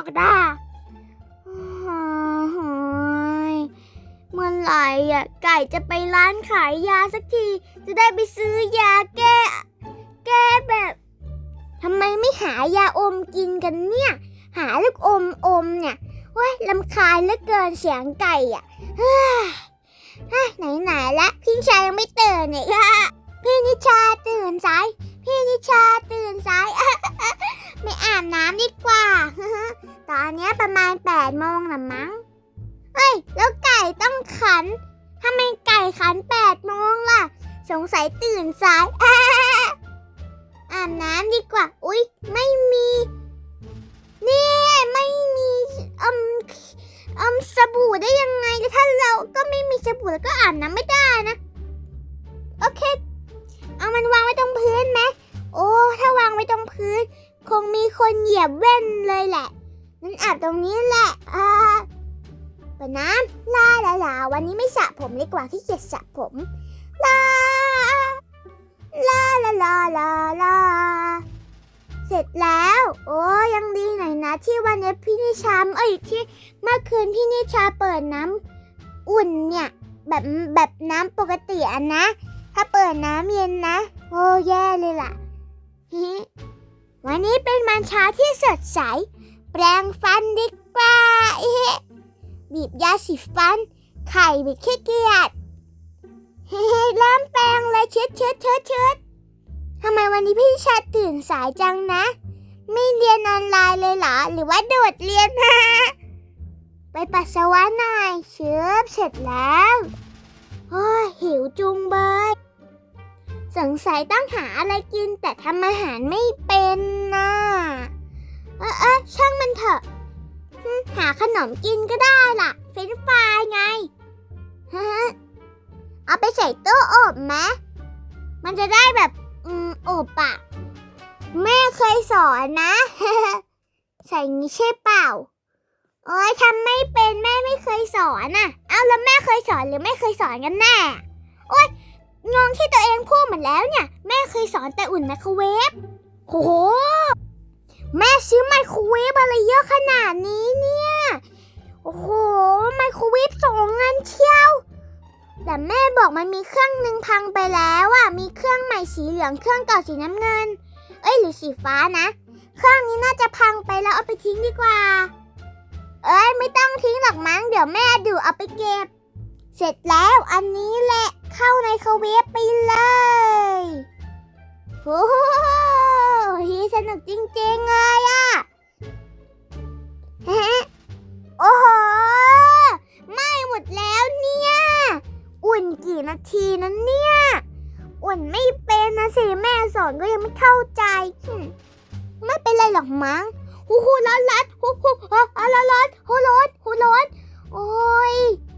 อกนะโอ้ยเมื่อไหร่อะไก่จะไปร้านขายยาสักที จะได้ไปซื้อยาแก้ แก้แบบทำไมไม่หายาอมกินกันเนี่ย หาลูกอมอมเนี่ยเว้ยลำคาญเหลือเกินเสียงไก่อะเฮ้ยเฮ้ยไหนๆละพี่ชายยังไม่ตื่นเนี่ยพี่นิชาตื่นสาย พี่นิชาตื่นสาย ไม่อาบน้ำดีกว่า ตอนนี้ประมาณ8ปดโมงละมั้ง เฮ้ย แล้วไก่ต้องขันทำไมไก่ขัน8ปดโมงล่ะ สงสัยตื่นสาย อาบน้ำดีกว่า อุ๊ย ไม่มี นี่ไม่มีอมอมสบู่ได้ยังไงล้วถ้าเราก็ไม่มีสบู่แล้วก็อาบน้ำไม่ได้นะ โอเค นเหยียบแว่นเลยแหละนั้นอาบตรงนี้แหละอ่าปน้ำลาลาลาวันนี้ไม่สระผมดีกว่าที่เกียจสระผมลาลาลาลาลาลาเสร็จแล้ว โอ้ยังดีหน่อยนะ ที่วันนี้พี่นิชามเอ้ยที่เมื่อคืนพี่นิชาเปิดน้ำอุ่นเนี่ย แบบแบบน้ำปกติอะนะ ถ้าเปิดน้ำเย็นนะ โอ้แย่เลยล่ะฮิ วันนี้เป็นวันเช้าที่สดใส แปรงฟันดีกว่าเอ๊ะบีบยาสีฟัน ไข่บิดขี้เกียจเฮ้เริ่มแปรงเลยเช็ดเช็ดเช็ดเช็ดทำไมวันนี้พี่ชาตื่นสายจังนะ ไม่เรียนออนไลน์เลยเหรอ หรือว่าโดดเรียนฮะไปปัสสาวะหน่อยเชือบเสร็จแล้ว โอ้ยหิวจุงเบย สงสัยต้องหาอะไรกินแต่ทำอาหารไม่เป็นนะเออเออช่างมันเถอะ หาขนมกินก็ได้ล่ะ เฟรนฟรายไงฮะเอาไปใส่ตู้อบไหมมันจะได้แบบอืมอบอะแม่เคยสอนนะ ใส่งี้ใช่เปล่าโอ้ยทำไม่เป็นแม่ไม่เคยสอนน่ะเอาแล้วแม่เคยสอนหรือไม่เคยสอนกันแน่โอ๊ย งงที่ตัวเองพูดหมดแล้วเนี่ย แม่เคยสอนแต่อุ่นไมโครเวฟโอ้โห แม่ซื้อไมโครเวฟอะไรเยอะขนาดนี้เนี่ย โอ้โห ไมโครเวฟสองเงินเชียว แต่แม่บอกมันมีเครื่องหนึ่งพังไปแล้วอะมีเครื่องใหม่สีเหลืองเครื่องเก่าสีน้ำเงิน เอ้ยหรือสีฟ้านะ เครื่องนี้น่าจะพังไปแล้วเอาไปทิ้งดีกว่า เอ้ยไม่ต้องทิ้งหรอกมั้ง เดี๋ยวแม่ดูเอาไปเก็บ เสร็จแล้วอันนี้แหละ เข้าในโครเวฟไปเลยโอ้โหสนุกจริงๆเลยอะฮะโอ้โหไหม้หมดแล้วเนี่ย อุ่นกี่นาทีนั้นเนี่ย อุ่นไม่เป็นนะสิแม่สอนก็ยังไม่เข้าใจ ไม่เป็นไรหรอกมั้งหูหูร้อนร้อนหูหูอะร้อนร้อนหูร้อนหูร้อน โอ้ย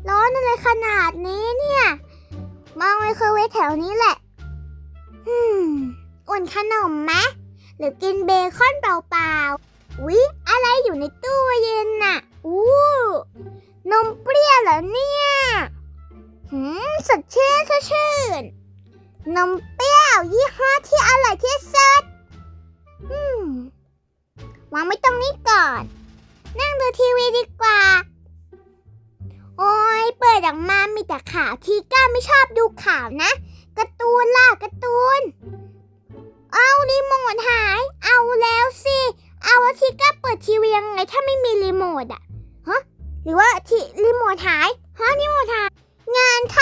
ร้อนอะไรขนาดนี้เนี่ย มองไมโครเวฟแถวนี้แหละอืมอุ่นขนมไหมหรือกินเบคอนเปล่าๆวิอะไรอยู่ในตู้เย็นน่ะ อู้ นมเปรี้ยวเหรอเนี่ยหืมสดชื่นสดชื่น นมเปรี้ยวยี่ห้อที่อร่อยที่สุดอืมวางไว้ตรงนี้ก่อน นั่งดูทีวีดีกว่า โอ้ยเปิดออกมามีแต่ข่าวทีก้าไม่ชอบดูข่าวนะการ์ตูนล่ะการ์ตูน เอารีโมทหาย เอาแล้วสิ เอาแล้วทีก้าเปิดทีวียังไงถ้าไม่มีรีโมทอะฮะหรือว่าทีรีโมทหายฮะรีโมทหายงานเข้า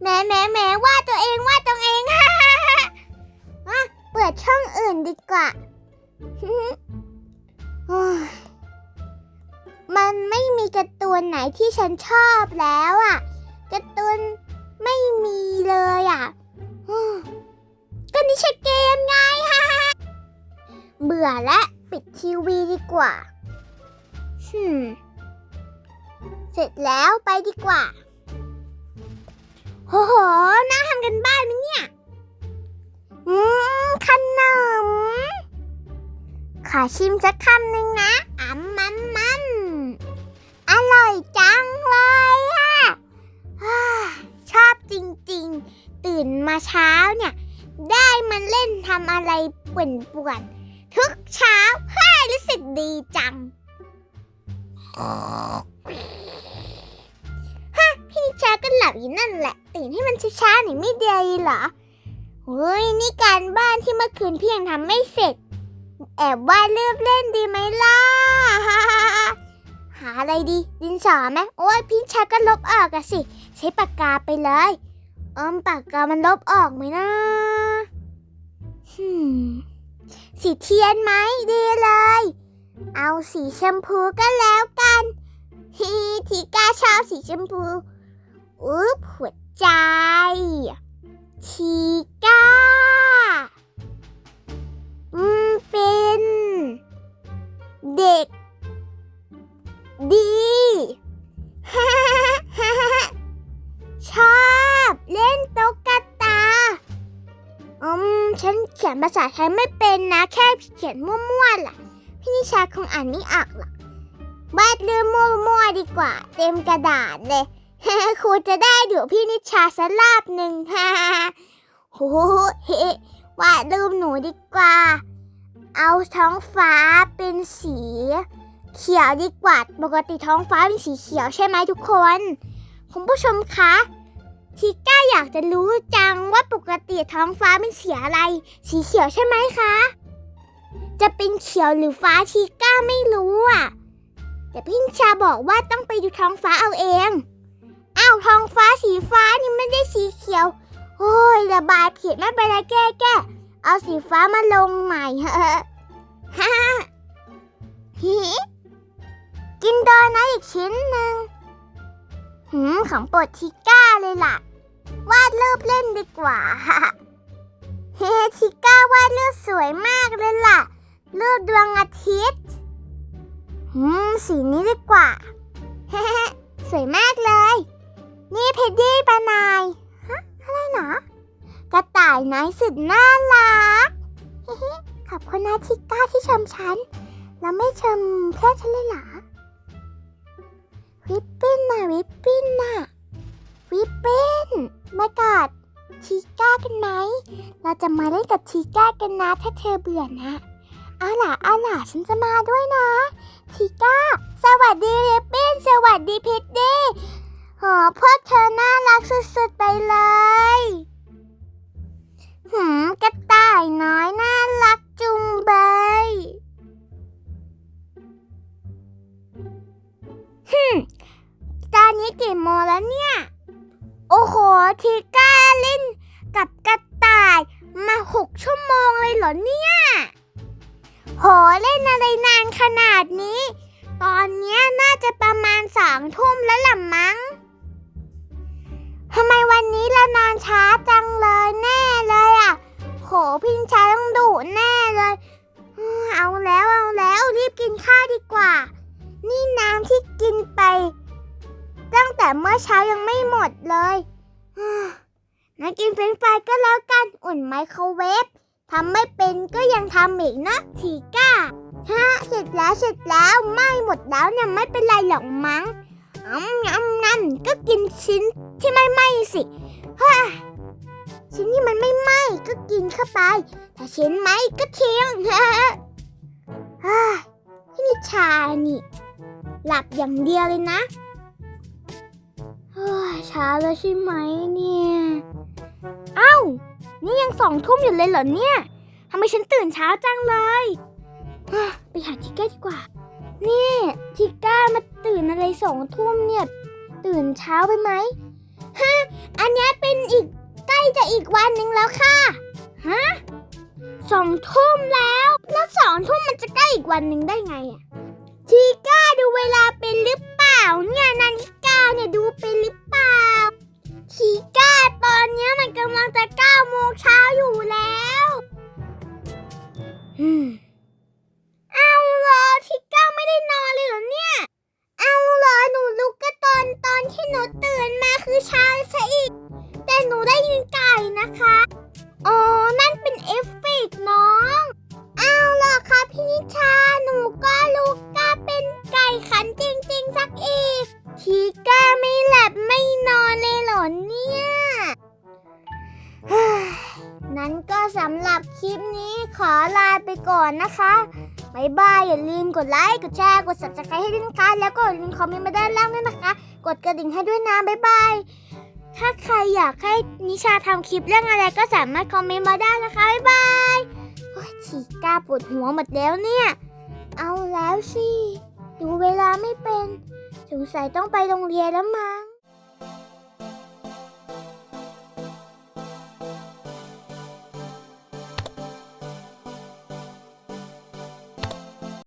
แหมแหมแหมว่าตัวเองว่าตัวเอง ฮ่าฮ่าฮ่าอะเปิดช่องอื่นดีกว่าฮึฮึโอ้ยมันไม่มีการ์ตูนไหนที่ฉันชอบแล้วอะการ์ตูนไม่มีเลยอะอืมก็นี่ใช่เกมไงฮ่าเบื่อและปิดทีวีดีกว่าฮึเสร็จแล้วไปดีกว่า โอ้โหนั่งทำกันบ้านไหมเนี่ย อืม ขนม ขอชิมสักคำหนึ่งนะอ่ำมันมันอร่อยจังเลยอะฮ่าชอบจริงๆ ตื่นมาเช้าเนี่ย ได้มันเล่นทำอะไรป่วนๆ ทุกเช้าฮ่ารู้สึกดีจัง ชาก็หลับอยู่นั่นแหละ ตื่นให้มันช้าๆหน่อยไม่ดีเหรอเฮ้ยนี่การบ้านที่เมื่อคืนพี่ยังทำไม่เสร็จ แอบวาดรูปเล่นดีไหมล่ะ หาอะไรดี ดินสอไหมโอ้ยพี่ชาก็ลบออกอะสิ ใช้ปากกาไปเลยอมปากกามันลบออกไหมนะสีเทียนไหมดีเลย เอาสีชมพูก็แล้วกัน ฮีทีก้าชอบสีชมพู อุ๊บหัวใจทีก้าอืมเป็น เด็ก ดี ชอบเล่นตุ๊กตา อืม ฉันเขียนภาษาไทยไม่เป็นนะ แค่เขียนมั่วๆล่ะ พี่นิชาคงอ่านไม่ออกหรอกวาดเรื่องมั่วๆดีกว่า เต็มกระดาษเลย ครูจะได้ดูพี่นิชาสลาบหนึ่งฮ่าโหเฮวาดรูปหนูดีกว่า เอาท้องฟ้าเป็นสี เขียวดีกว่า ปกติท้องฟ้าเป็นสีเขียวใช่ไหมทุกคน คุณผู้ชมคะทีก้าอยากจะรู้จังว่าปกติท้องฟ้าเป็นสีอะไร สีเขียวใช่ไหมคะ จะเป็นเขียวหรือฟ้าทีก้าไม่รู้อะ แต่พี่นิชาบอกว่าต้องไปดูท้องฟ้าเอาเอง อ้าวท้องฟ้าสีฟ้านี่ไม่ได้สีเขียว โอ้ยระบายผิดไม่เป็นไรแก้แก้เอาสีฟ้ามาลงใหม่เฮ้ฮ่าฮิกินโดนัทอีกชิ้นหนึ่งหืมของโปรดทิก้าเลยล่ะ วาดรูปเล่นดีกว่าเฮ้ทิก้าวาดรูปสวยมากเลยล่ะ รูปดวงอาทิตย์หืมสีนี้ดีกว่าเฮ้สวยมากเลย นี่เพดดี้ปานายฮะอะไรหนอกระต่ายน้อยสุดน่ารักขอบคุณนะทิก้าที่ชมฉัน แล้วไม่ชมเพื่อนฉันเลยเหรอวิปปิ้นน่ะวิปปิ้นน่ะวิปปิ้นมากอดทิก้ากันไหม เราจะมาเล่นกับทิก้ากันนะถ้าเธอเบื่อนะ เอาล่ะเอาล่ะฉันจะมาด้วยนะทิก้า สวัสดีวิปปิ้น สวัสดีพิดดี้ โหพวกเธอน่ารักสุดๆไปเลย หืมกระต่ายน้อยน่ารักจุงเบยฮึมตอนนี้กี่โมงแล้วเนี่ย โอ้โห ทีก้าเล่นกับกระต่ายมาหกชั่วโมงเลยเหรอเนี่ย โหเล่นอะไรนานขนาดนี้ ตอนเนี้ยน่าจะประมาณสองทุ่มแล้วล่ะมั้ง ทำไมวันนี้เรานอนช้าจังเลยแน่เลยอะ โหพิงชาต้องดุแน่เลย เอาแล้วเอาแล้วรีบกินข้าวดีกว่า นี่น้ำที่กินไป ตั้งแต่เมื่อเช้ายังไม่หมดเลยอืมงั้นกินเฟรนฟรายก็แล้วกันอุ่นไมโครเวฟทำไม่เป็นก็ยังทำอีกนะทีก้าฮะเสร็จแล้วเสร็จแล้วไม่หมดแล้วเนี่ยไม่เป็นไรหรอกมั้ง อืมงั้นงั้นก็กินชิ้นที่ไม่ไหม้สิฮ่าชิ้นที่มันไม่ไหม้ก็กินเข้าไป ถ้าชิ้นไหม้ก็ทิ้งฮ่าฮ่าพี่นิชานี่ หลับอย่างเดียวเลยนะช้าแล้วใช่ไหมเนี่ยเอ้า นี่ยังสองทุ่มอยู่เลยเหรอเนี่ยทำไมฉันตื่นเช้าจังเลย ไปหาทิก้ดีกว่า นี่ทิก้ามาตื่นอะไรสองทุ่มเนี่ย ตื่นเช้าไปไหมฮะอันนี้เป็นอีกใกล้จะอีกวันหนึ่งแล้วค่ะฮะสองทุ่มแล้วแล้วสองทุ่มมันจะใกล้อีกวันหนึ่งได้ไงอะทีก้าดูเวลาเป็นหรือเปล่าเนี่ยนาฬิกาเนี่ยดูเป็นหรือเปล่าทีก้าตอนเนี้ยมันกำลังจะเก้าโมงเช้าอยู่แล้วอื อนนะคะบายบายอย่าลืมกดไลค์กดแชร์กด subscribe ให้ด้วยนะคะแล้วก็อย่าลืมคอมเมนต์มาด้านล่างด้วยนะคะ กดกระดิ่งให้ด้วยนะบายบายถ้าใครอยากให้นิชาทำคลิปเรื่องอะไรก็สามารถคอมเมนต์มาได้นะคะบายบายโอ้ยฉีกกาปวดหัวหมดแล้วเนี่ย เอาแล้วสิดูเวลาไม่เป็น สงสัยต้องไปโรงเรียนแล้วมั้ง